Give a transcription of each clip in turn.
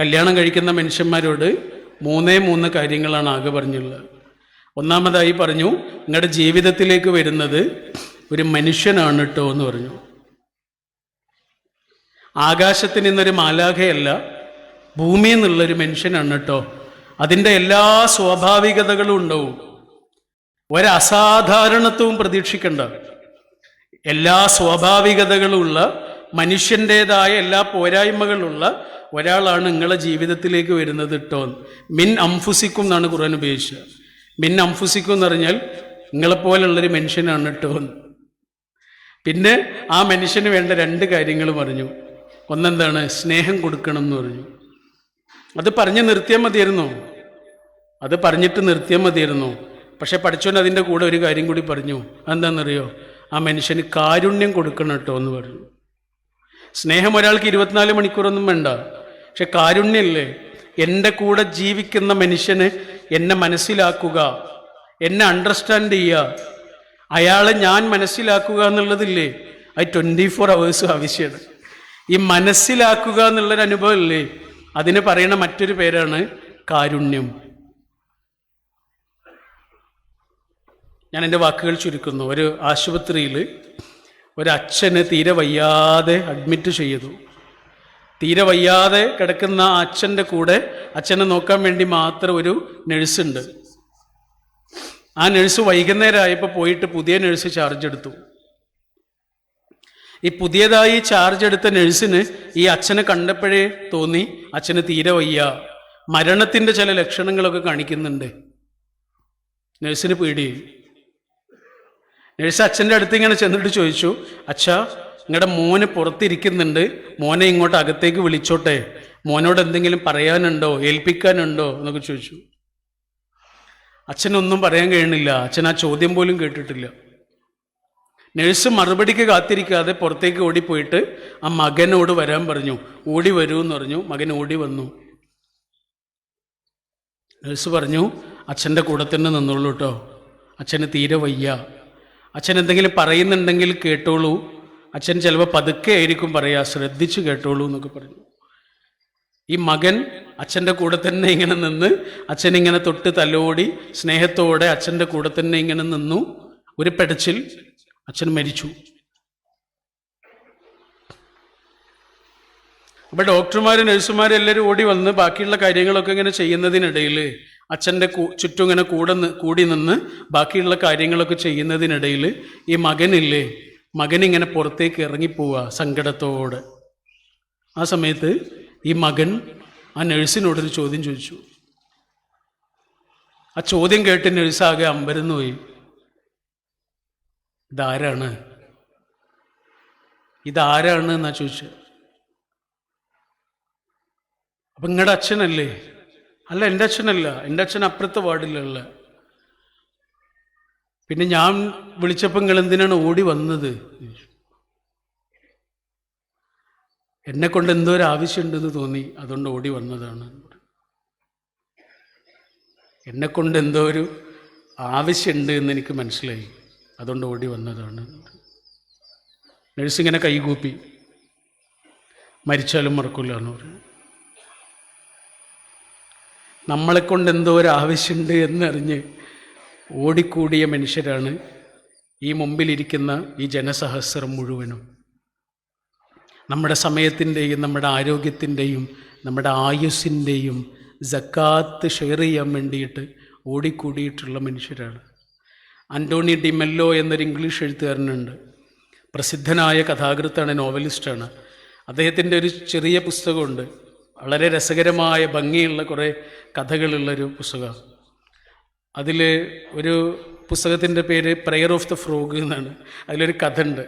കല്യാണം കഴിക്കുന്ന മനുഷ്യന്മാരോട് മൂന്നേ മൂന്ന് കാര്യങ്ങളാണ് ആകെ പറഞ്ഞുള്ളത് ഒന്നാമതായി പറഞ്ഞു നിങ്ങളുടെ ജീവിതത്തിലേക്ക് വരുന്നത് ഒരു മനുഷ്യനാണ് കേട്ടോ എന്ന് പറഞ്ഞു. ആകാശത്തിൽ നിന്നൊരു മാലാഖയല്ല ഭൂമിയിൽ നിന്നുള്ളൊരു മനുഷ്യനാണ് കേട്ടോ അതിന്റെ എല്ലാ സ്വാഭാവികതകളും ഉണ്ടാവും. ഒരസാധാരണത്വവും പ്രതീക്ഷിക്കണ്ട. എല്ലാ സ്വാഭാവികതകളുള്ള മനുഷ്യന്റെതായ എല്ലാ പോരായ്മകളുള്ള ഒരാളാണ് നിങ്ങളെ ജീവിതത്തിലേക്ക് വരുന്നത് കേട്ടോ മിൻ അംഫുസിക്കും എന്നാണ് ഖുർആൻ ഉപയോഗിച്ചത്. മിൻ അംഫുസിക്കും എന്ന് പറഞ്ഞാൽ നിങ്ങളെപ്പോലുള്ളൊരു മനുഷ്യനാണ് കേട്ടോ പിന്നെ ആ മനുഷ്യന് വേണ്ട രണ്ട് കാര്യങ്ങൾ പറഞ്ഞു. ഒന്നെന്താണ്? സ്നേഹം കൊടുക്കണം എന്ന് പറഞ്ഞു. അത് പറഞ്ഞ് നിർത്തിയാൽ മതിയായിരുന്നു. അത് പറഞ്ഞിട്ട് നിർത്തിയാൽ മതിയായിരുന്നു. പക്ഷെ പഠിച്ചോൻ അതിന്റെ കൂടെ ഒരു കാര്യം കൂടി പറഞ്ഞു. എന്താണെന്നറിയോ ആ മനുഷ്യന് കാരുണ്യം കൊടുക്കണം കേട്ടോ എന്ന് പറഞ്ഞു. സ്നേഹം ഒരാൾക്ക് ഇരുപത്തിനാല് മണിക്കൂറൊന്നും വേണ്ട. പക്ഷെ കാരുണ്യല്ലേ? എന്റെ കൂടെ ജീവിക്കുന്ന മനുഷ്യന് എന്നെ മനസ്സിലാക്കുക എന്നെ അണ്ടർസ്റ്റാൻഡ് ചെയ്യുക. അയാളെ ഞാൻ മനസ്സിലാക്കുക എന്നുള്ളതില്ലേ? അത് ട്വന്റി ഫോർ അവേഴ്സ് ആവശ്യമാണ്. ഈ മനസ്സിലാക്കുക എന്നുള്ളൊരു അനുഭവം ഇല്ലേ അതിന് പറയുന്ന മറ്റൊരു പേരാണ് കാരുണ്യം. ഞാൻ എന്റെ വാക്കുകൾ ചുരുക്കുന്നു. ഒരു ആശുപത്രിയിൽ ഒരു അച്ഛന് തീരെ വയ്യാതെ അഡ്മിറ്റ് ചെയ്തു. തീരെ വയ്യാതെ കിടക്കുന്ന അച്ഛന്റെ കൂടെ അച്ഛനെ നോക്കാൻ വേണ്ടി മാത്രം ഒരു നഴ്സുണ്ട്. ആ നഴ്സ് വൈകുന്നേരമായപ്പോൾ പോയിട്ട് പുതിയ നഴ്സ് ചാർജ് എടുത്തു. ഈ പുതിയതായി ചാർജ് എടുത്ത നഴ്സിന് ഈ അച്ഛനെ കണ്ടപ്പോഴേ തോന്നി അച്ഛന് തീരെ വയ്യ. മരണത്തിന്റെ ചില ലക്ഷണങ്ങളൊക്കെ കാണിക്കുന്നുണ്ട്. നഴ്സിന് പേടി നഴ്സ് അച്ഛന്റെ അടുത്ത് ഇങ്ങനെ ചെന്നിട്ട് ചോദിച്ചു അച്ഛാ നിങ്ങളുടെ മോന് പുറത്തിരിക്കുന്നുണ്ട്. മോനെ ഇങ്ങോട്ട് അകത്തേക്ക് വിളിച്ചോട്ടെ. മോനോട് എന്തെങ്കിലും പറയാനുണ്ടോ? ഏൽപ്പിക്കാനുണ്ടോ? എന്നൊക്കെ ചോദിച്ചു. അച്ഛനൊന്നും പറയാൻ കഴിയണില്ല. അച്ഛൻ ആ ചോദ്യം പോലും കേട്ടിട്ടില്ല. നഴ്സ് മറുപടിക്ക് കാത്തിരിക്കാതെ പുറത്തേക്ക് ഓടിപ്പോയിട്ട് ആ മകനോട് വരാൻ പറഞ്ഞു. ഓടി വരൂ എന്ന് പറഞ്ഞു. മകൻ ഓടി വന്നു. നഴ്സ് പറഞ്ഞു അച്ഛന്റെ കൂടെ തന്നെ നിന്നോളൂ കേട്ടോ അച്ഛന് തീരെ വയ്യ. അച്ഛൻ എന്തെങ്കിലും പറയുന്നുണ്ടെങ്കിൽ കേട്ടോളൂ. അച്ഛൻ ചിലപ്പോൾ പതുക്കെ ആയിരിക്കും പറയുക ശ്രദ്ധിച്ചു കേട്ടോളൂ എന്നൊക്കെ പറഞ്ഞു. ഈ മകൻ അച്ഛന്റെ കൂടെ തന്നെ ഇങ്ങനെ നിന്ന് അച്ഛൻ ഇങ്ങനെ തൊട്ട് തലോടി സ്നേഹത്തോടെ അച്ഛന്റെ കൂടെ തന്നെ ഇങ്ങനെ നിന്നു. ഒരു പെടച്ചിൽ അച്ഛൻ മരിച്ചു. അപ്പൊ ഡോക്ടർമാരും നഴ്സുമാരും എല്ലാവരും ഓടി വന്ന് ബാക്കിയുള്ള കാര്യങ്ങളൊക്കെ ഇങ്ങനെ ചെയ്യുന്നതിനിടയിൽ അച്ഛന്റെ ചുറ്റും ഇങ്ങനെ കൂടെ കൂടി നിന്ന് ബാക്കിയുള്ള കാര്യങ്ങളൊക്കെ ചെയ്യുന്നതിനിടയിൽ ഈ മകനില്ലേ മകൻ ഇങ്ങനെ പുറത്തേക്ക് ഇറങ്ങിപ്പോവുക സങ്കടത്തോടെ. ആ സമയത്ത് ഈ മകൻ ആ നഴ്സിനോടൊരു ചോദ്യം ചോദിച്ചു. ആ ചോദ്യം കേട്ട് നഴ്സാകെ അമ്പരന്ന് പോയി. ഇതാരാണ്? ഇതാരാണ്? എന്നാ ചോദിച്ചു. അപ്പൊ നിങ്ങളുടെ അച്ഛനല്ലേ? അല്ല എന്റെ അച്ഛനല്ല. എന്റെ അച്ഛൻ അപ്പുറത്തെ വാർഡിലുള്ള പിന്നെ ഞാൻ വിളിച്ചപ്പോൾ നിങ്ങൾ എന്തിനാണ് ഓടി വന്നത്? എന്നെ കൊണ്ട് എന്തോ ഒരു ആവശ്യമുണ്ടെന്ന് തോന്നി. അതുകൊണ്ട് ഓടി വന്നതാണ്. എന്നെ കൊണ്ട് എന്തോ ഒരു ആവശ്യമുണ്ട് എന്ന് എനിക്ക് മനസ്സിലായി. അതുകൊണ്ട് ഓടി വന്നതാണ്. നഴ്സിങ്ങനെ കൈകൂപ്പി. മരിച്ചാലും മറക്കില്ല എന്ന് പറഞ്ഞു. നമ്മളെ കൊണ്ട് എന്തോ ഒരു ആവശ്യമുണ്ട് എന്നറിഞ്ഞ് ഓടിക്കൂടിയ മനുഷ്യരാണ് ഈ മുമ്പിലിരിക്കുന്ന ഈ ജനസഹസ്രം മുഴുവനും. നമ്മുടെ സമയത്തിന്റെയും നമ്മുടെ ആരോഗ്യത്തിന്റെയും നമ്മുടെ ആയുസ്സിന്റെയും ജക്കാത്ത് ഷെയർ ചെയ്യാൻ വേണ്ടിയിട്ട് ഓടിക്കൂടിയിട്ടുള്ള മനുഷ്യരാണ്. അന്റോണി ഡിമെല്ലോ എന്നൊരു ഇംഗ്ലീഷ് എഴുത്തുകാരനുണ്ട്. പ്രസിദ്ധനായ കഥാകൃത്താണ് നോവലിസ്റ്റാണ്. അദ്ദേഹത്തിന്റെ ഒരു ചെറിയ പുസ്തകമുണ്ട്. വളരെ രസകരമായ ഭംഗിയുള്ള കുറേ കഥകളുള്ളൊരു പുസ്തകം അതിൽ ഒരു പുസ്തകത്തിന്റെ പേര് പ്രെയർ ഓഫ് ദ ഫ്രോഗ് എന്നാണ്. അതിലൊരു കഥ ഉണ്ട്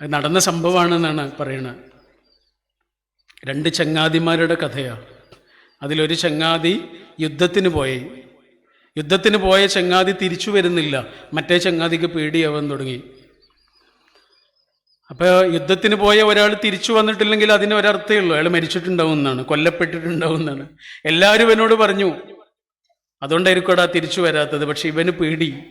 അത് നടന്ന സംഭവമാണെന്നാണ് പറയണത്. രണ്ട് ചങ്ങാതിമാരുടെ കഥയാണ് അതിലൊരു ചങ്ങാതി യുദ്ധത്തിന് പോയി. യുദ്ധത്തിന് പോയ ചങ്ങാതി തിരിച്ചു വരുന്നില്ല. മറ്റേ ചങ്ങാതിക്ക് പേടിയാവാൻ തുടങ്ങി. അപ്പോൾ യുദ്ധത്തിന് പോയ ഒരാൾ തിരിച്ചു വന്നിട്ടില്ലെങ്കിൽ അതിന് ഒരർത്ഥമേ ഉള്ളൂ. അയാൾ കൊല്ലപ്പെട്ടിട്ടുണ്ടാവും എന്നാണ്. എല്ലാവരും എന്നോട് പറഞ്ഞു അതുകൊണ്ടായിരിക്കും ആ തിരിച്ചു വരാത്തത്. പക്ഷെ ഇവന് പേടി.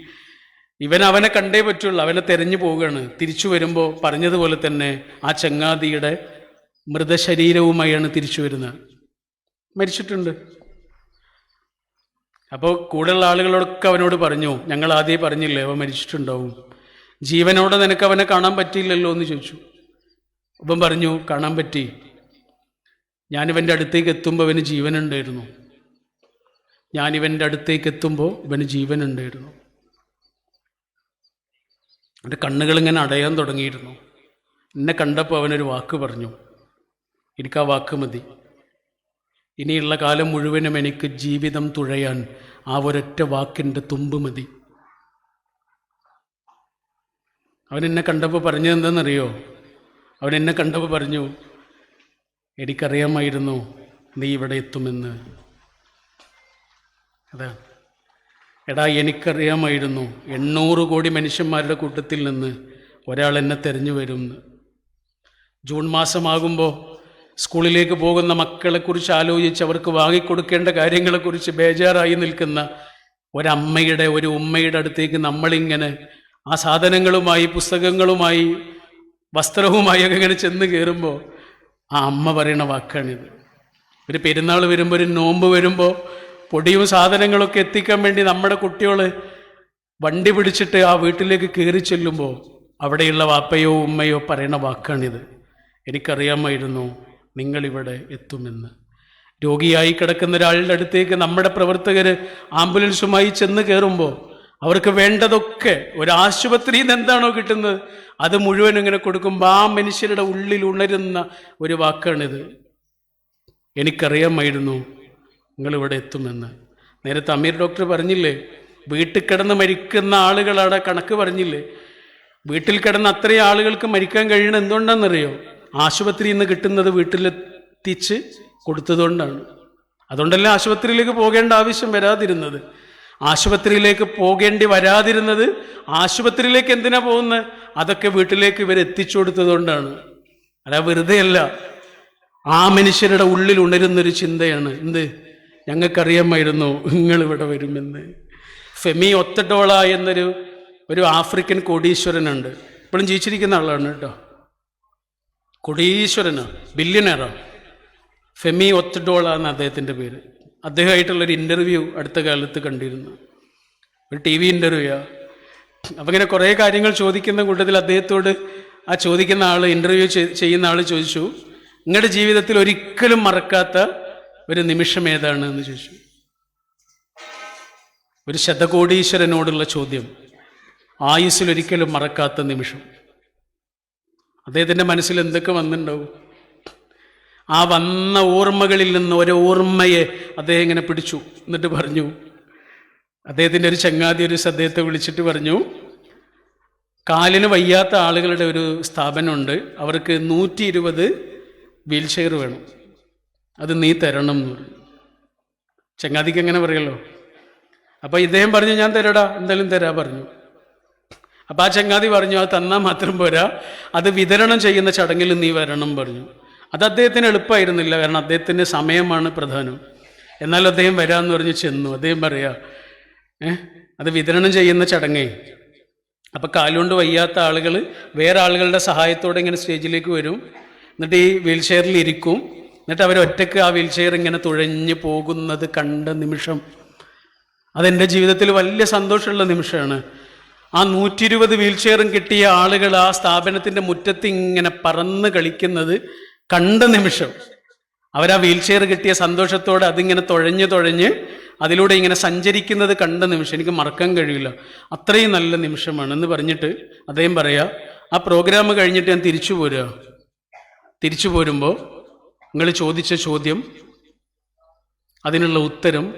ഇവൻ അവനെ കണ്ടേ പറ്റുള്ളൂ. അവനെ തെരഞ്ഞു പോവുകയാണ്. തിരിച്ചു വരുമ്പോൾ പറഞ്ഞതുപോലെ തന്നെ ആ ചങ്ങാതിയുടെ മൃതശരീരവുമായാണ് തിരിച്ചു വരുന്നത്. മരിച്ചിട്ടുണ്ട്. അപ്പോൾ കൂടെയുള്ള ആളുകളൊക്കെ അവനോട് പറഞ്ഞു ഞങ്ങൾ ആദ്യം പറഞ്ഞില്ലേ അവൻ മരിച്ചിട്ടുണ്ടാവും. ജീവനോടെ നിനക്ക് അവനെ കാണാൻ പറ്റിയില്ലല്ലോ എന്ന് ചോദിച്ചു. അവൻ പറഞ്ഞു കാണാൻ പറ്റി. ഞാനിവന്റെ അടുത്തേക്ക് എത്തുമ്പോൾ അവന് ജീവനുണ്ടായിരുന്നു. ഞാനിവന്റെ അടുത്തേക്ക് എത്തുമ്പോൾ ഇവന് ജീവനുണ്ടായിരുന്നു. എന്റെ കണ്ണുകളിങ്ങനെ അടയാൻ തുടങ്ങിയിരുന്നു. എന്നെ കണ്ടപ്പോൾ അവനൊരു വാക്ക് പറഞ്ഞു. എനിക്ക് ആ വാക്ക് മതി. ഇനിയുള്ള കാലം മുഴുവനും എനിക്ക് ജീവിതം തുഴയാൻ ആ ഒരൊറ്റ വാക്കിന്റെ തുമ്പ് മതി. അവൻ എന്നെ കണ്ടപ്പോൾ പറഞ്ഞു എന്താണെന്നറിയോ? അവൻ എന്നെ കണ്ടപ്പോൾ പറഞ്ഞു എനിക്കറിയാമായിരുന്നു നീ ഇവിടെ എത്തുമെന്ന്. അതാ. എടാ എനിക്കറിയാമായിരുന്നു എണ്ണൂറ് കോടി മനുഷ്യന്മാരുടെ കൂട്ടത്തിൽ നിന്ന് ഒരാൾ എന്നെ തെരഞ്ഞു വരുമെന്ന് ജൂൺ മാസമാകുമ്പോൾ സ്കൂളിലേക്ക് പോകുന്ന മക്കളെക്കുറിച്ച് ആലോചിച്ച് അവർക്ക് വാങ്ങിക്കൊടുക്കേണ്ട കാര്യങ്ങളെക്കുറിച്ച് ബേജാറായി നിൽക്കുന്ന ഒരമ്മയുടെ ഒരു ഉമ്മയുടെ അടുത്തേക്ക് നമ്മളിങ്ങനെ ആ സാധനങ്ങളുമായി പുസ്തകങ്ങളുമായി വസ്ത്രവുമായി ഒക്കെ ഇങ്ങനെ ചെന്ന് കയറുമ്പോൾ ആ അമ്മ പറയുന്ന വാക്കാണിത്. ഒരു പെരുന്നാൾ വരുമ്പോൾ ഒരു നോമ്പ് വരുമ്പോൾ പൊടിയും സാധനങ്ങളൊക്കെ എത്തിക്കാൻ വേണ്ടി നമ്മുടെ കുട്ടികൾ വണ്ടി പിടിച്ചിട്ട് ആ വീട്ടിലേക്ക് കയറി ചെല്ലുമ്പോൾ അവിടെയുള്ള വാപ്പയോ ഉമ്മയോ പറയുന്ന വാക്കാണിത്. എനിക്കറിയാമായിരുന്നു നിങ്ങളിവിടെ എത്തുമെന്ന്. രോഗിയായി കിടക്കുന്ന ഒരാളുടെ അടുത്തേക്ക് നമ്മുടെ പ്രവർത്തകർ ആംബുലൻസുമായി ചെന്ന് കയറുമ്പോൾ അവർക്ക് വേണ്ടതൊക്കെ ഒരു ആശുപത്രിയിൽ നിന്ന് എന്താണോ കിട്ടുന്നത്? അത് മുഴുവൻ ഇങ്ങനെ കൊടുക്കുമ്പോൾ ആ മനുഷ്യരുടെ ഉള്ളിൽ ഉണരുന്ന ഒരു വാക്കാണിത്. എനിക്കറിയാമായിരുന്നു നിങ്ങളിവിടെ എത്തുമെന്ന്. നേരത്തെ അമീർ ഡോക്ടർ പറഞ്ഞില്ലേ വീട്ടിൽ കിടന്ന് മരിക്കുന്ന ആളുകളവിടെ കണക്ക് പറഞ്ഞില്ലേ? വീട്ടിൽ കിടന്ന് അത്രയും ആളുകൾക്ക് മരിക്കാൻ കഴിയണം എന്തുകൊണ്ടാണെന്നറിയോ? ആശുപത്രിയിൽ നിന്ന് കിട്ടുന്നത് വീട്ടിലെത്തിച്ച് കൊടുത്തതുകൊണ്ടാണ്. അതുകൊണ്ടല്ലേ ആശുപത്രിയിലേക്ക് പോകേണ്ട ആവശ്യം വരാതിരുന്നത്. ആശുപത്രിയിലേക്ക് പോകേണ്ടി വരാതിരുന്നത് ആശുപത്രിയിലേക്ക് എന്തിനാ പോകുന്നത്? അതൊക്കെ വീട്ടിലേക്ക് ഇവർ എത്തിച്ചു കൊടുത്തതുകൊണ്ടാണ്. അല്ല വെറുതെയല്ല ആ മനുഷ്യരുടെ ഉള്ളിൽ ഉണരുന്നൊരു ചിന്തയാണ്. എന്ത്? ഞങ്ങൾക്കറിയാമായിരുന്നു നിങ്ങൾ ഇവിടെ വരുമെന്ന്. ഫെമി ഒത്തഡോള എന്നൊരു ഒരു ആഫ്രിക്കൻ കോടീശ്വരനുണ്ട്. ഇപ്പോഴും ജീവിച്ചിരിക്കുന്ന ആളാണ് കേട്ടോ. കൊടീശ്വരനാ ബില്യനറാ ഫെമി ഒത്തഡോള എന്ന അദ്ദേഹത്തിന്റെ പേര്. അദ്ദേഹമായിട്ടുള്ളൊരു ഇന്റർവ്യൂ അടുത്ത കാലത്ത് കണ്ടിരുന്നു. ഒരു ടി വി ഇന്റർവ്യൂയാണ് അപ്പം ഇങ്ങനെ കുറേ കാര്യങ്ങൾ ചോദിക്കുന്ന കൂട്ടത്തിൽ അദ്ദേഹത്തോട് ആ ചോദിക്കുന്ന ആൾ ഇന്റർവ്യൂ ചെയ്യുന്ന ആൾ ചോദിച്ചു. നിങ്ങളുടെ ജീവിതത്തിൽ ഒരിക്കലും മറക്കാത്ത ഒരു നിമിഷം ഏതാണ് എന്ന് ചോദിച്ചു. ഒരു ശതകോടീശ്വരനോടുള്ള ചോദ്യം. ആയുസ്സിൽ ഒരിക്കലും മറക്കാത്ത നിമിഷം. അദ്ദേഹത്തിന്റെ മനസ്സിൽ എന്തൊക്കെ വന്നിട്ടുണ്ടാവും? ആ വന്ന ഓർമ്മകളിൽ നിന്ന് ഒരു ഓർമ്മയെ അദ്ദേഹം ഇങ്ങനെ പിടിച്ചു എന്നിട്ട് പറഞ്ഞു അദ്ദേഹത്തിന്റെ ഒരു ചങ്ങാതി ഒരു അദ്ദേഹത്തെ വിളിച്ചിട്ട് പറഞ്ഞു കാലിന് വയ്യാത്ത ആളുകളുടെ ഒരു സ്ഥാപനമുണ്ട് അവർക്ക് നൂറ്റി ഇരുപത് വീൽ ചെയർ വേണം അത് നീ തരണം എന്ന് പറഞ്ഞു. ചങ്ങാതിക്ക് എങ്ങനെ പറയല്ലോ? അപ്പോൾ ഇദ്ദേഹം പറഞ്ഞു ഞാൻ തരടാ എന്തായാലും തരാ പറഞ്ഞു. അപ്പം ആ ചങ്ങാതി പറഞ്ഞു അത് തന്നാൽ മാത്രം പോരാ അത് വിതരണം ചെയ്യുന്ന ചടങ്ങിൽ നീ വരണം പറഞ്ഞു. അത് അദ്ദേഹത്തിന് എളുപ്പമായിരുന്നില്ല. കാരണം അദ്ദേഹത്തിന്റെ സമയമാണ് പ്രധാനം. എന്നാൽ അദ്ദേഹം വരാമെന്ന് പറഞ്ഞ് ചെന്നു. അദ്ദേഹം പറയാ ഏ അത് വിതരണം ചെയ്യുന്ന ചടങ്ങേ. അപ്പം കാലുകൊണ്ട് വയ്യാത്ത ആളുകൾ വേറെ ആളുകളുടെ സഹായത്തോടെ ഇങ്ങനെ സ്റ്റേജിലേക്ക് വരും. എന്നിട്ട് ഈ വീൽ ചെയറിൽ ഇരിക്കും. എന്നിട്ട് അവർ ഒറ്റയ്ക്ക് ആ വീൽ ചെയർ ഇങ്ങനെ തുഴഞ്ഞു പോകുന്നത് കണ്ട നിമിഷം അതെന്റെ ജീവിതത്തിൽ വലിയ സന്തോഷമുള്ള നിമിഷമാണ്. ആ നൂറ്റി ഇരുപത് വീൽ ചെയറും കിട്ടിയ ആളുകൾ ആ സ്ഥാപനത്തിന്റെ മുറ്റത്ത് ഇങ്ങനെ പറന്ന് കളിക്കുന്നത് കണ്ട നിമിഷം. അവരാ വീൽ ചെയർ കിട്ടിയ സന്തോഷത്തോടെ അതിങ്ങനെ തുഴഞ്ഞ് തുഴഞ്ഞ് അതിലൂടെ ഇങ്ങനെ സഞ്ചരിക്കുന്നത് കണ്ട നിമിഷം. എനിക്ക് മറക്കാൻ കഴിയില്ല. അത്രയും നല്ല നിമിഷമാണ് എന്ന് പറഞ്ഞിട്ട് അദ്ദേഹം പറയാ ആ പ്രോഗ്രാം കഴിഞ്ഞിട്ട് ഞാൻ തിരിച്ചു പോരുക. തിരിച്ചു പോരുമ്പോൾ നിങ്ങൾ ചോദിച്ച ചോദ്യം അതിനുള്ള ഉത്തരം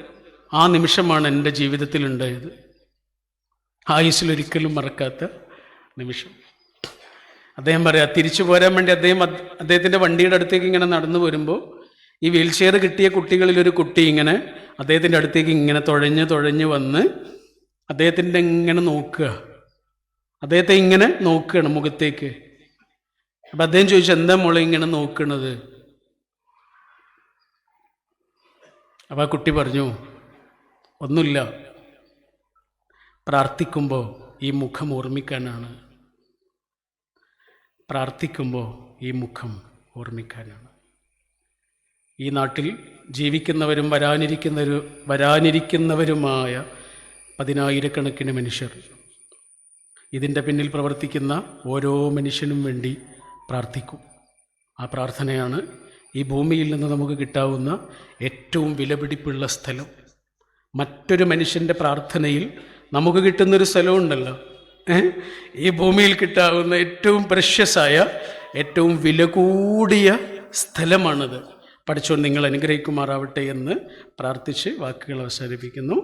ആ നിമിഷമാണ് എന്റെ ജീവിതത്തിൽ ഉണ്ടായത്. ആയുസ്സിലൊരിക്കലും മറക്കാത്ത നിമിഷം. അദ്ദേഹം പറയാ തിരിച്ചു പോരാൻ വേണ്ടി അദ്ദേഹം അദ്ദേഹത്തിന്റെ വണ്ടിയുടെ അടുത്തേക്ക് ഇങ്ങനെ നടന്നു വരുമ്പോൾ ഈ വീൽ ചെയർ കിട്ടിയ കുട്ടികളിൽ ഒരു കുട്ടി ഇങ്ങനെ അദ്ദേഹത്തിന്റെ അടുത്തേക്ക് ഇങ്ങനെ തുഴഞ്ഞ് തുഴഞ്ഞ് വന്ന് അദ്ദേഹത്തിന്റെ ഇങ്ങനെ നോക്കുക. അദ്ദേഹത്തെ ഇങ്ങനെ നോക്കുകയാണ് മുഖത്തേക്ക്. അപ്പം അദ്ദേഹം ചോദിച്ചു എന്താ മോളെ ഇങ്ങനെ നോക്കണത്? അപ്പം ആ കുട്ടി പറഞ്ഞു ഒന്നുമില്ല. പ്രാർത്ഥിക്കുമ്പോൾ ഈ മുഖം ഓർമ്മിക്കാനാണ്. പ്രാർത്ഥിക്കുമ്പോൾ ഈ മുഖം ഓർമ്മിക്കാനാണ്. ഈ നാട്ടിൽ ജീവിക്കുന്നവരും വരാനിരിക്കുന്നവരും വരാനിരിക്കുന്നവരുമായ പതിനായിരക്കണക്കിന് മനുഷ്യർ. ഇതിന്റെ പിന്നിൽ പ്രവർത്തിക്കുന്ന ഓരോ മനുഷ്യനും വേണ്ടി പ്രാർത്ഥിക്കും. ആ പ്രാർത്ഥനയാണ് ഈ ഭൂമിയിൽ നിന്ന് നമുക്ക് കിട്ടാവുന്ന ഏറ്റവും വിലപിടിപ്പുള്ള സ്ഥലം. മറ്റൊരു മനുഷ്യന്റെ പ്രാർത്ഥനയിൽ നമുക്ക് കിട്ടുന്നൊരു സ്ഥലമുണ്ടല്ലോ? ഈ ഭൂമിയിൽ കിട്ടാവുന്ന ഏറ്റവും പ്രഷ്യസായ ഏറ്റവും വില കൂടിയ സ്ഥലമാണിത്. പഠിച്ചോൻ നിങ്ങൾ അനുഗ്രഹിക്കുമാറാവട്ടെ എന്ന് പ്രാർത്ഥിച്ച് വാക്കുകൾ അവസാനിപ്പിക്കുന്നു.